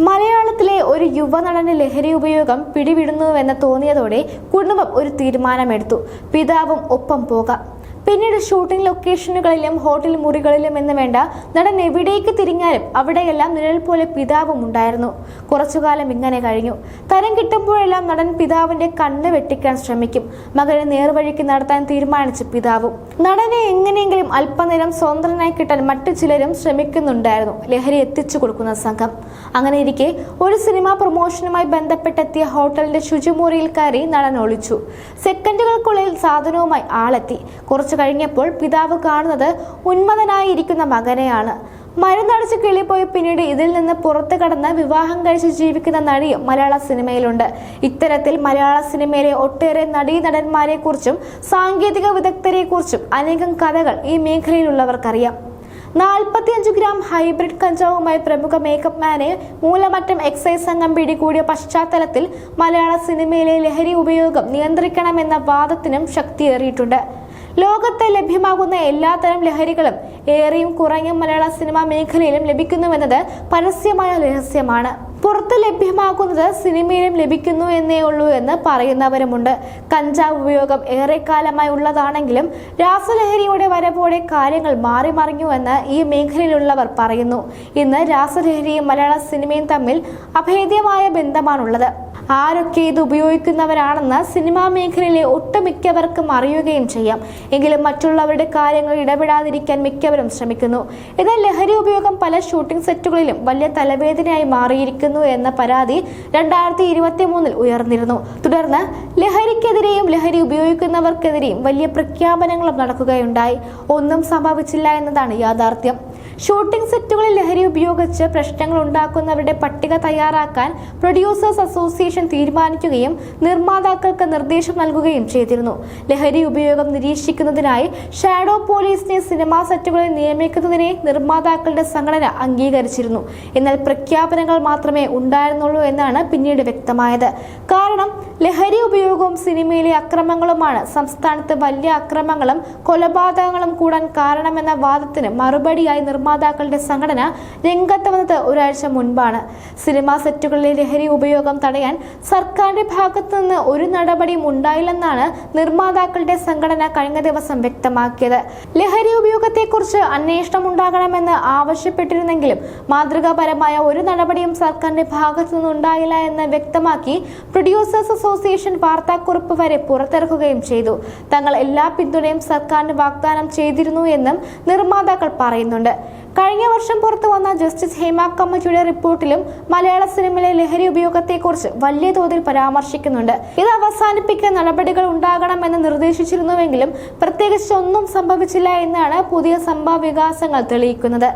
മലയാളത്തിലെ ഒരു യുവനടന് ലഹരി ഉപയോഗം പിടിവിടുന്നുവെന്ന് തോന്നിയതോടെ കുടുംബം ഒരു തീരുമാനമെടുത്തു. പിതാവും ഒപ്പം പോകാം. പിന്നീട് ഷൂട്ടിംഗ് ലൊക്കേഷനുകളിലും ഹോട്ടൽ മുറികളിലും എന്ന് വേണ്ട നടൻ എവിടേക്ക് തിരിഞ്ഞാലും അവിടെയെല്ലാം നിഴൽ പോലെ പിതാവും ഉണ്ടായിരുന്നു. കുറച്ചുകാലം ഇങ്ങനെ കഴിഞ്ഞു. തരം കിട്ടുമ്പോഴെല്ലാം നടൻ പിതാവിന്റെ കണ്ണ് വെട്ടിക്കാൻ ശ്രമിക്കും. മകനെ നേർവഴിക്ക് നടത്താൻ തീരുമാനിച്ച പിതാവും. നടനെ എങ്ങനെയെങ്കിലും അല്പനേരം സ്വതന്ത്രനായി കിട്ടാൻ മറ്റു ചിലരും ശ്രമിക്കുന്നുണ്ടായിരുന്നു. ലഹരി എത്തിച്ചു കൊടുക്കുന്ന സംഘം. അങ്ങനെ ഇരിക്കെ ഒരു സിനിമാ പ്രൊമോഷനുമായി ബന്ധപ്പെട്ടെത്തിയ ഹോട്ടലിന്റെ ശുചിമുറിയിൽ കയറി നടൻ ഒളിച്ചു. സെക്കൻഡുകൾക്കുള്ളിൽ സാധനവുമായി ആളെത്തി. കുറച്ചു കഴിഞ്ഞപ്പോൾ പിതാവ് കാണുന്നത് ഉന്മതനായിരിക്കുന്ന മകനെയാണ്. മരുന്നടിച്ച് കിളിപ്പോയി പിന്നീട് ഇതിൽ നിന്ന് പുറത്തു കടന്ന് വിവാഹം കഴിച്ച് ജീവിക്കുന്ന നടിയും മലയാള സിനിമയിലുണ്ട്. ഇത്തരത്തിൽ മലയാള സിനിമയിലെ ഒട്ടേറെ നടീനടന്മാരെ കുറിച്ചും സാങ്കേതിക വിദഗ്ധരെ കുറിച്ചും അനേകം കഥകൾ ഈ മേഖലയിലുള്ളവർക്കറിയാം. നാൽപ്പത്തിയഞ്ച് ഗ്രാം ഹൈബ്രിഡ് കഞ്ചാവുമായി പ്രമുഖ മേക്കപ്പ് മാനെ മൂലമറ്റം എക്സൈസ് സംഘം പിടികൂടിയ പശ്ചാത്തലത്തിൽ മലയാള സിനിമയിലെ ലഹരി ഉപയോഗം നിയന്ത്രിക്കണമെന്ന വാദത്തിനും ശക്തിയേറിയിട്ടുണ്ട്. ലോകത്ത് ലഭ്യമാകുന്ന എല്ലാത്തരം ലഹരികളും ഏറെയും കുറഞ്ഞും മലയാള സിനിമാ മേഖലയിലും ലഭിക്കുന്നുവെന്നത് പരസ്യമായ രഹസ്യമാണ്. പുറത്ത് ലഭ്യമാകുന്നത് സിനിമയിലും ലഭിക്കുന്നു എന്നേ ഉള്ളൂ എന്ന് പറയുന്നവരുമുണ്ട്. കഞ്ചാവ് ഉപയോഗം ഏറെക്കാലമായി ഉള്ളതാണെങ്കിലും രാസലഹരിയുടെ വരവോടെ കാര്യങ്ങൾ മാറി മറിഞ്ഞു എന്ന് ഈ മേഖലയിലുള്ളവർ പറയുന്നു. ഇന്ന് രാസലഹരിയും മലയാള സിനിമയും തമ്മിൽ അഭേദ്യമായ ബന്ധമാണുള്ളത്. ആരൊക്കെ ഇത് ഉപയോഗിക്കുന്നവരാണെന്ന് സിനിമാ മേഖലയിലെ ഒട്ടുമിക്കവർക്കും അറിയുകയും ചെയ്യാം. എങ്കിലും മറ്റുള്ളവരുടെ കാര്യങ്ങൾ ഇടപെടാതിരിക്കാൻ മിക്കവരും ശ്രമിക്കുന്നു. എന്നാൽ ലഹരി ഉപയോഗം പല ഷൂട്ടിംഗ് സെറ്റുകളിലും വലിയ തലവേദനയായി മാറിയിരിക്കുന്നു എന്ന പരാതി രണ്ടായിരത്തി ഇരുപത്തി മൂന്നിൽ ഉയർന്നിരുന്നു. തുടർന്ന് ലഹരിക്കെതിരെയും ലഹരി ഉപയോഗിക്കുന്നവർക്കെതിരെയും വലിയ പ്രഖ്യാപനങ്ങളും നടക്കുകയുണ്ടായി. ഒന്നും സംഭവിച്ചില്ല എന്നതാണ് യാഥാർത്ഥ്യം. ഷൂട്ടിംഗ് സെറ്റുകളിൽ ലഹരി ഉപയോഗിച്ച് പ്രശ്നങ്ങൾ ഉണ്ടാക്കുന്നവരുടെ പട്ടിക തയ്യാറാക്കാൻ പ്രൊഡ്യൂസേഴ്സ് അസോസിയേഷൻ തീരുമാനിക്കുകയും നിർമ്മാതാക്കൾക്ക് നിർദ്ദേശം നൽകുകയും ചെയ്തിരുന്നു. ലഹരി ഉപയോഗം നിരീക്ഷിക്കുന്നതിനായി ഷാഡോ പോലീസിനെ സിനിമാ സെറ്റുകളിൽ നിയമിക്കുന്നതിനെ നിർമ്മാതാക്കളുടെ സംഘടന അംഗീകരിച്ചിരുന്നു. എന്നാൽ പ്രഖ്യാപനങ്ങൾ മാത്രമേ ഉണ്ടായിരുന്നുള്ളൂ എന്നാണ് പിന്നീട് വ്യക്തമായത്. കാരണം ലഹരി ഉപയോഗവും സിനിമയിലെ അക്രമങ്ങളുമാണ്. സംസ്ഥാനത്ത് വലിയ അക്രമങ്ങളും കൊലപാതകങ്ങളും കൂടാൻ കാരണമെന്ന വാദത്തിന് മറുപടിയായി നിർമ്മാതാക്കളുടെ സംഘടന രംഗത്ത് വന്നത് ഒരാഴ്ച മുൻപാണ്. സിനിമാ സെറ്റുകളിലെ ലഹരി ഉപയോഗം തടയാൻ സർക്കാരിന്റെ ഭാഗത്തു നിന്ന് ഒരു നടപടിയും ഉണ്ടായില്ലെന്നാണ് നിർമ്മാതാക്കളുടെ സംഘടന കഴിഞ്ഞ ദിവസം വ്യക്തമാക്കിയത്. ലഹരി ഉപയോഗത്തെക്കുറിച്ച് അന്വേഷണം ഉണ്ടാകണമെന്ന് ആവശ്യപ്പെട്ടിരുന്നെങ്കിലും മാതൃകാപരമായ ഒരു നടപടിയും സർക്കാരിന്റെ ഭാഗത്തു നിന്നുണ്ടായില്ല എന്ന് വ്യക്തമാക്കി പ്രൊഡ്യൂസേഴ്സ് അസോസിയേഷൻ വാർത്താക്കുറിപ്പ് വരെ പുറത്തിറക്കുകയും ചെയ്തു. തങ്ങൾ എല്ലാ പിന്തുണയും സർക്കാരിന് വാഗ്ദാനം ചെയ്തിരുന്നു എന്നും നിർമ്മാതാക്കൾ പറയുന്നുണ്ട്. കഴിഞ്ഞ വർഷം പുറത്തു വന്ന ജസ്റ്റിസ് ഹേമ കമ്മിറ്റിയുടെ റിപ്പോർട്ടിലും മലയാള സിനിമയിലെ ലഹരി ഉപയോഗത്തെക്കുറിച്ച് വലിയ തോതിൽ പരാമർശിക്കുന്നുണ്ട്. ഇത് അവസാനിപ്പിക്കാൻ നടപടികൾ ഉണ്ടാകണമെന്ന് നിർദ്ദേശിച്ചിരുന്നുവെങ്കിലും പ്രത്യേകിച്ച് ഒന്നും സംഭവിച്ചില്ല എന്നാണ് പുതിയ സംഭവ വികാസങ്ങൾ തെളിയിക്കുന്നത്.